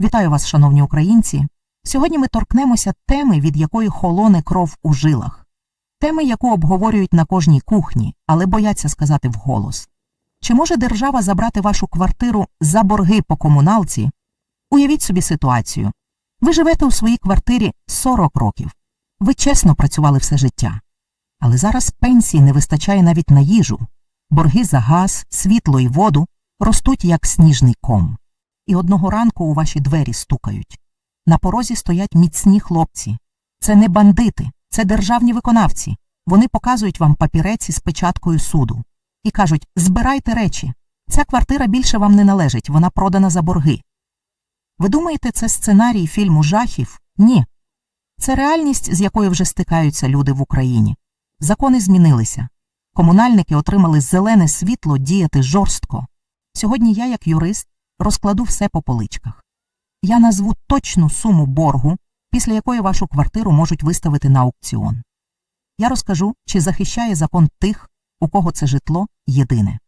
Вітаю вас, шановні українці. Сьогодні ми торкнемося теми, від якої холоне кров у жилах, теми, яку обговорюють на кожній кухні, але бояться сказати вголос. Чи може держава забрати вашу квартиру за борги по комуналці? Уявіть собі ситуацію. Ви живете у своїй квартирі 40 років. Ви чесно працювали все життя. Але зараз пенсії не вистачає навіть на їжу. Борги за газ, світло і воду ростуть як сніжний ком. І одного ранку у ваші двері стукають. На порозі стоять міцні хлопці. Це не бандити, це державні виконавці. Вони показують вам папірець із печаткою суду і кажуть: збирайте речі. Ця квартира більше вам не належить, вона продана за борги. Ви думаєте, це сценарій фільму жахів? Ні. Це реальність, з якою вже стикаються люди в Україні. Закони змінилися. Комунальники отримали зелене світло діяти жорстко. Сьогодні я, як юрист, розкладу все по поличках. Я назву точну суму боргу, після якої вашу квартиру можуть виставити на аукціон. Я розкажу, чи захищає закон тих, у кого це житло єдине.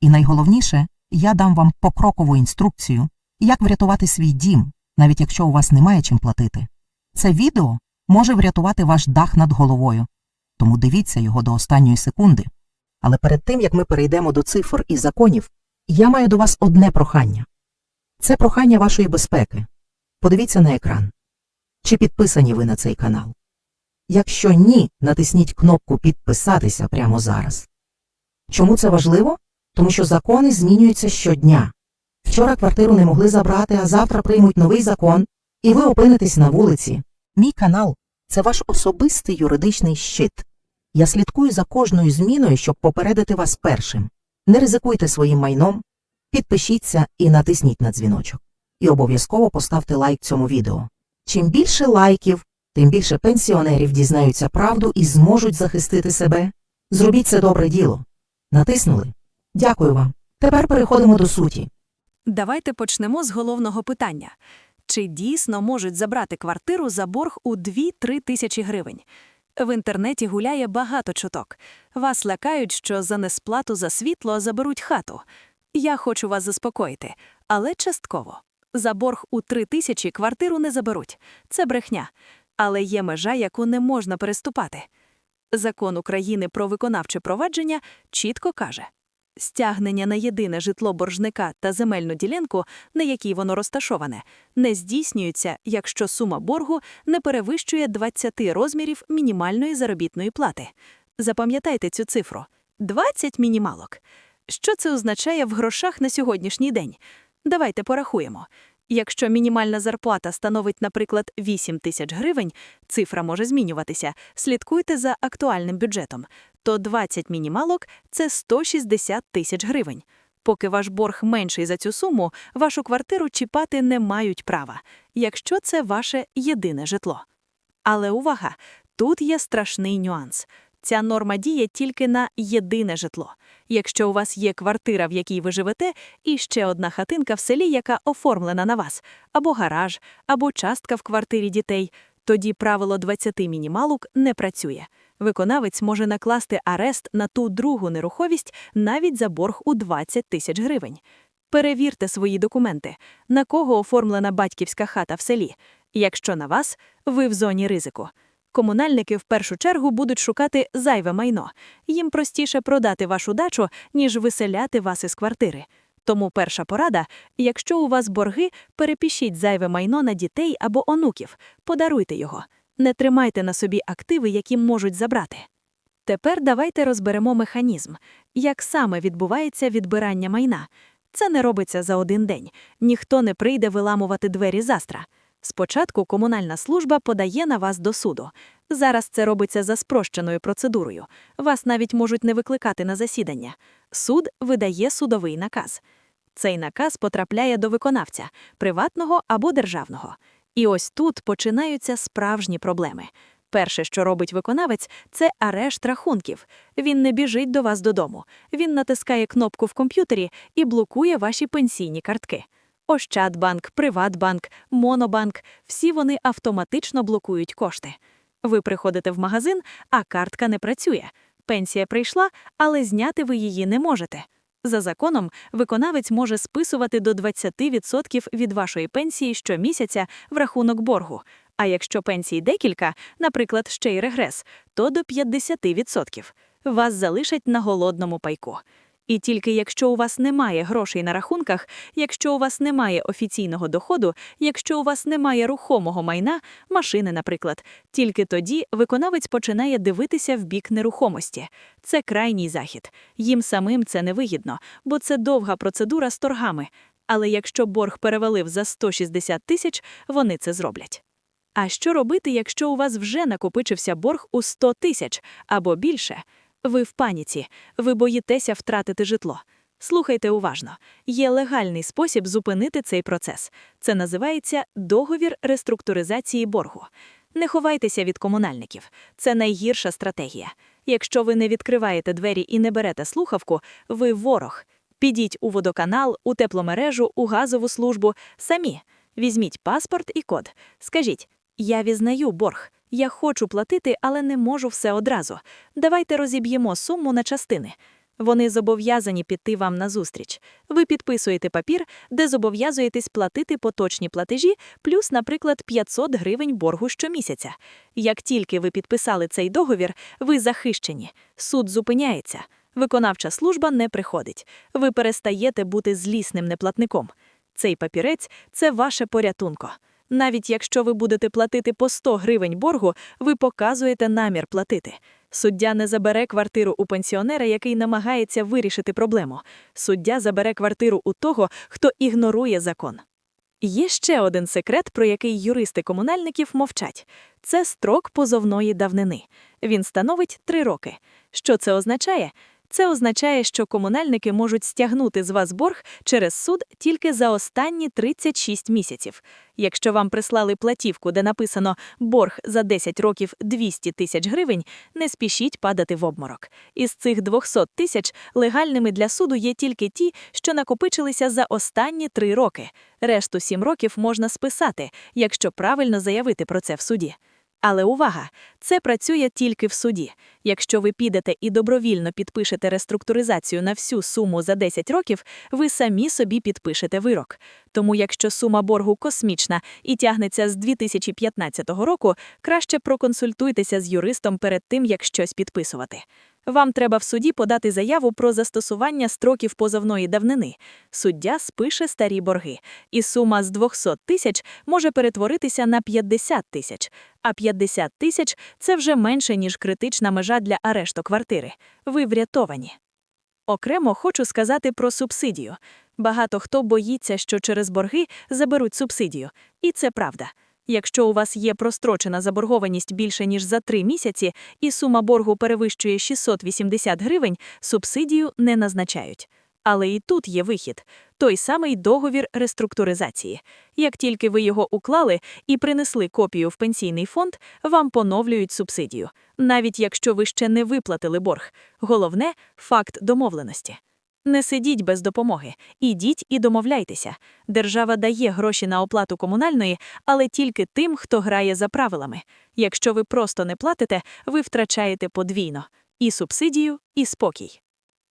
І найголовніше, я дам вам покрокову інструкцію, як врятувати свій дім, навіть якщо у вас немає чим платити. Це відео може врятувати ваш дах над головою, тому дивіться його до останньої секунди. Але перед тим, як ми перейдемо до цифр і законів, я маю до вас одне прохання. Це прохання вашої безпеки. Подивіться на екран. Чи підписані ви на цей канал? Якщо ні, натисніть кнопку Підписатися прямо зараз. Чому це важливо? Тому що закони змінюються щодня. Вчора квартиру не могли забрати, а завтра приймуть новий закон, і ви опинитесь на вулиці. Мій канал це ваш особистий юридичний щит. Я слідкую за кожною зміною, щоб попередити вас першим. Не ризикуйте своїм майном, підпишіться і натисніть на дзвіночок. І обов'язково поставте лайк цьому відео. Чим більше лайків, тим більше пенсіонерів дізнаються правду і зможуть захистити себе. Зробіть це добре діло. Натиснули? Дякую вам. Тепер переходимо до суті. Давайте почнемо з головного питання. Чи дійсно можуть забрати квартиру за борг у 2-3 тисячі гривень? В інтернеті гуляє багато чуток. Вас лякають, що за несплату за світло заберуть хату. Я хочу вас заспокоїти, але частково. За борг у 3 тисячі квартиру не заберуть. Це брехня. Але є межа, яку не можна переступати. Закон України про виконавче провадження чітко каже, Стягнення на єдине житло боржника та земельну ділянку, на якій воно розташоване, не здійснюється, якщо сума боргу не перевищує 20 розмірів мінімальної заробітної плати. Запам'ятайте цю цифру 20 мінімалок. Що це означає в грошах на сьогоднішній день? Давайте порахуємо. Якщо мінімальна зарплата становить, наприклад, 8 тисяч гривень, цифра може змінюватися. Слідкуйте за актуальним бюджетом. То 20 мінімалок – це 160 тисяч гривень. Поки ваш борг менший за цю суму, вашу квартиру чіпати не мають права, якщо це ваше єдине житло. Але увага! Тут є страшний нюанс. Ця норма діє тільки на єдине житло. Якщо у вас є квартира, в якій ви живете, і ще одна хатинка в селі, яка оформлена на вас, або гараж, або частка в квартирі дітей, тоді правило 20 мінімалок не працює. Виконавець може накласти арест на ту другу нерухомість навіть за борг у 20 тисяч гривень. Перевірте свої документи, на кого оформлена батьківська хата в селі. Якщо на вас, ви в зоні ризику. Комунальники в першу чергу будуть шукати зайве майно. Їм простіше продати вашу дачу, ніж виселяти вас із квартири. Тому перша порада: якщо у вас борги, перепишіть зайве майно на дітей або онуків, подаруйте його. Не тримайте на собі активи, які можуть забрати. Тепер давайте розберемо механізм, як саме відбувається відбирання майна. Це не робиться за один день. Ніхто не прийде виламувати двері завтра. Спочатку комунальна служба подає на вас до суду. Зараз це робиться за спрощеною процедурою. Вас навіть можуть не викликати на засідання. Суд видає судовий наказ. Цей наказ потрапляє до виконавця приватного або державного. І ось тут починаються справжні проблеми. Перше, що робить виконавець, це арешт рахунків. Він не біжить до вас додому. Він натискає кнопку в комп'ютері і блокує ваші пенсійні картки. Ощадбанк, Приватбанк, Монобанк всі вони автоматично блокують кошти. Ви приходите в магазин, а картка не працює. Пенсія прийшла, але зняти ви її не можете. За законом, виконавець може списувати до 20% від вашої пенсії щомісяця в рахунок боргу. А якщо пенсій декілька, наприклад, ще й регрес, то до 50%. Вас залишать на голодному пайку. І тільки якщо у вас немає грошей на рахунках, якщо у вас немає офіційного доходу, якщо у вас немає рухомого майна, машини, наприклад, тільки тоді виконавець починає дивитися в бік нерухомості. Це крайній захід. Їм самим це невигідно, бо це довга процедура з торгами. Але якщо борг перевалив за 160 тисяч, вони це зроблять. А що робити, якщо у вас вже накопичився борг у 100 тисяч або більше? Ви в паніці, ви боїтеся втратити житло. Слухайте уважно. Є легальний спосіб зупинити цей процес. Це називається договір реструктуризації боргу. Не ховайтеся від комунальників. Це найгірша стратегія. Якщо ви не відкриваєте двері і не берете слухавку, ви ворог. Підіть у водоканал, у тепломережу, у газову службу самі. Візьміть паспорт і код. Скажіть: я візнаю борг. Я хочу платити, але не можу все одразу. Давайте розіб'ємо суму на частини. Вони зобов'язані піти вам назустріч. Ви підписуєте папір, де зобов'язуєтесь платити поточні платежі, плюс, наприклад, 500 гривень боргу щомісяця. Як тільки ви підписали цей договір, ви захищені. Суд зупиняється. Виконавча служба не приходить. Ви перестаєте бути злісним неплатником. Цей папірець це ваше порятунко. Навіть якщо ви будете платити по 100 гривень боргу, ви показуєте намір платити. Суддя не забере квартиру у пенсіонера, який намагається вирішити проблему. Суддя забере квартиру у того, хто ігнорує закон. Є ще один секрет, про який юристи комунальників мовчать. Це строк позовної давнини. Він становить три роки. Що це означає? Це означає, що комунальники можуть стягнути з вас борг через суд тільки за останні 36 місяців. Якщо вам прислали платівку, де написано борг за 10 років 200 тисяч гривень, не спішіть падати в обморок. Із цих 200 тисяч легальними для суду є тільки ті, що накопичилися за останні 3 роки. Решту 7 років можна списати, якщо правильно заявити про це в суді. Але увага! Це працює тільки в суді. Якщо ви підете і добровільно підпишете реструктуризацію на всю суму за 10 років, ви самі собі підпишете вирок. Тому якщо сума боргу космічна і тягнеться з 2015 року, краще проконсультуйтеся з юристом перед тим, як щось підписувати. Вам треба в суді подати заяву про застосування строків позовної давнини. Суддя спише старі борги, і сума з 200 тисяч може перетворитися на 50 тисяч, а 50 тисяч – це вже менше, ніж критична межа для арешту квартири. Ви врятовані. Окремо хочу сказати про субсидію. Багато хто боїться, що через борги заберуть субсидію. І це правда. Якщо у вас є прострочена заборгованість більше, ніж за три місяці, і сума боргу перевищує 680 гривень, субсидію не назначають. Але і тут є вихід – той самий договір реструктуризації. Як тільки ви його уклали і принесли копію в пенсійний фонд, вам поновлюють субсидію, навіть якщо ви ще не виплатили борг. Головне – факт домовленості. Не сидіть без допомоги, ідіть і домовляйтеся. Держава дає гроші на оплату комунальної, але тільки тим, хто грає за правилами. Якщо ви просто не платите, ви втрачаєте подвійно – і субсидію, і спокій.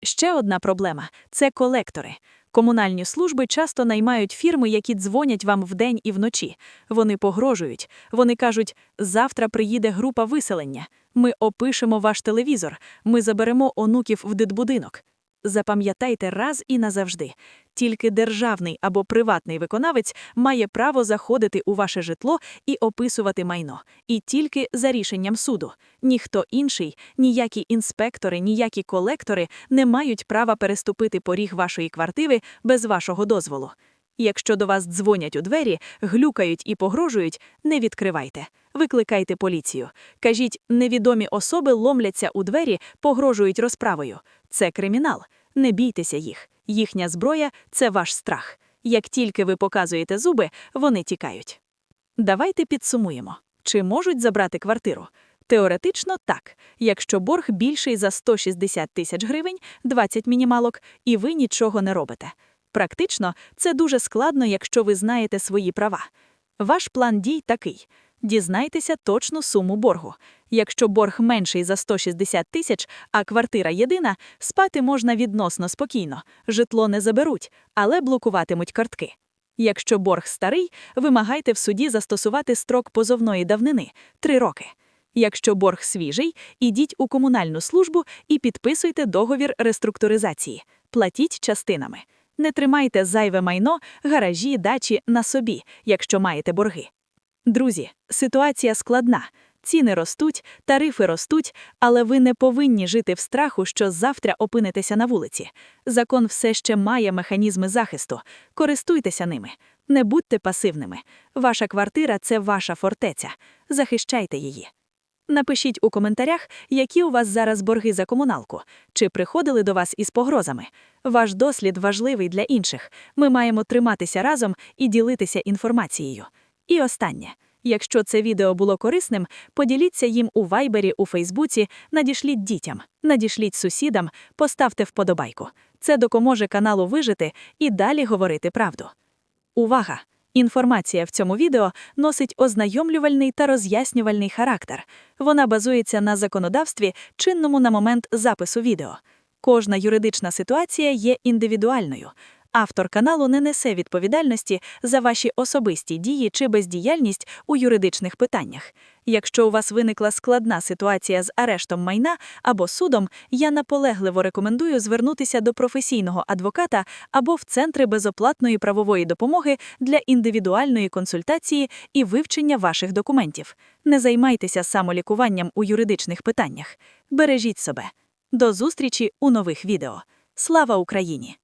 Ще одна проблема – це колектори. Комунальні служби часто наймають фірми, які дзвонять вам вдень і вночі. Вони погрожують. Вони кажуть, завтра приїде група виселення. Ми опишемо ваш телевізор, ми заберемо онуків в дитбудинок. Запам'ятайте раз і назавжди. Тільки державний або приватний виконавець має право заходити у ваше житло і описувати майно. І тільки за рішенням суду. Ніхто інший, ніякі інспектори, ніякі колектори не мають права переступити поріг вашої квартири без вашого дозволу. Якщо до вас дзвонять у двері, глюкають і погрожують, не відкривайте. Викликайте поліцію. Кажіть, невідомі особи ломляться у двері, погрожують розправою. Це кримінал. Не бійтеся їх. Їхня зброя це ваш страх. Як тільки ви показуєте зуби, вони тікають. Давайте підсумуємо. Чи можуть забрати квартиру? Теоретично так, якщо борг більший за 160 тисяч гривень, 20 мінімалок, і ви нічого не робите. Практично це дуже складно, якщо ви знаєте свої права. Ваш план дій такий: Дізнайтеся точну суму боргу. Якщо борг менший за 160 тисяч, а квартира єдина, спати можна відносно спокійно, житло не заберуть, але блокуватимуть картки. Якщо борг старий, вимагайте в суді застосувати строк позовної давнини 3 роки. Якщо борг свіжий, ідіть у комунальну службу і підписуйте договір реструктуризації. Платіть частинами. Не тримайте зайве майно, гаражі, дачі на собі, якщо маєте борги. Друзі, ситуація складна. Ціни ростуть, тарифи ростуть, але ви не повинні жити в страху, що завтра опинитеся на вулиці. Закон все ще має механізми захисту. Користуйтеся ними. Не будьте пасивними. Ваша квартира це ваша фортеця. Захищайте її. Напишіть у коментарях, які у вас зараз борги за комуналку, чи приходили до вас із погрозами. Ваш дослід важливий для інших. Ми маємо триматися разом і ділитися інформацією. І останнє. Якщо це відео було корисним, поділіться їм у Вайбері, у Фейсбуці, надішліть дітям, надішліть сусідам, поставте вподобайку. Це допоможе каналу вижити і далі говорити правду. Увага! Інформація в цьому відео носить ознайомлювальний та роз'яснювальний характер. Вона базується на законодавстві, чинному на момент запису відео. Кожна юридична ситуація є індивідуальною. Автор каналу не несе відповідальності за ваші особисті дії чи бездіяльність у юридичних питаннях. Якщо у вас виникла складна ситуація з арештом майна або судом, я наполегливо рекомендую звернутися до професійного адвоката або в центри безоплатної правової допомоги для індивідуальної консультації і вивчення ваших документів. Не займайтеся самолікуванням у юридичних питаннях. Бережіть себе. До зустрічі у нових відео. Слава Україні!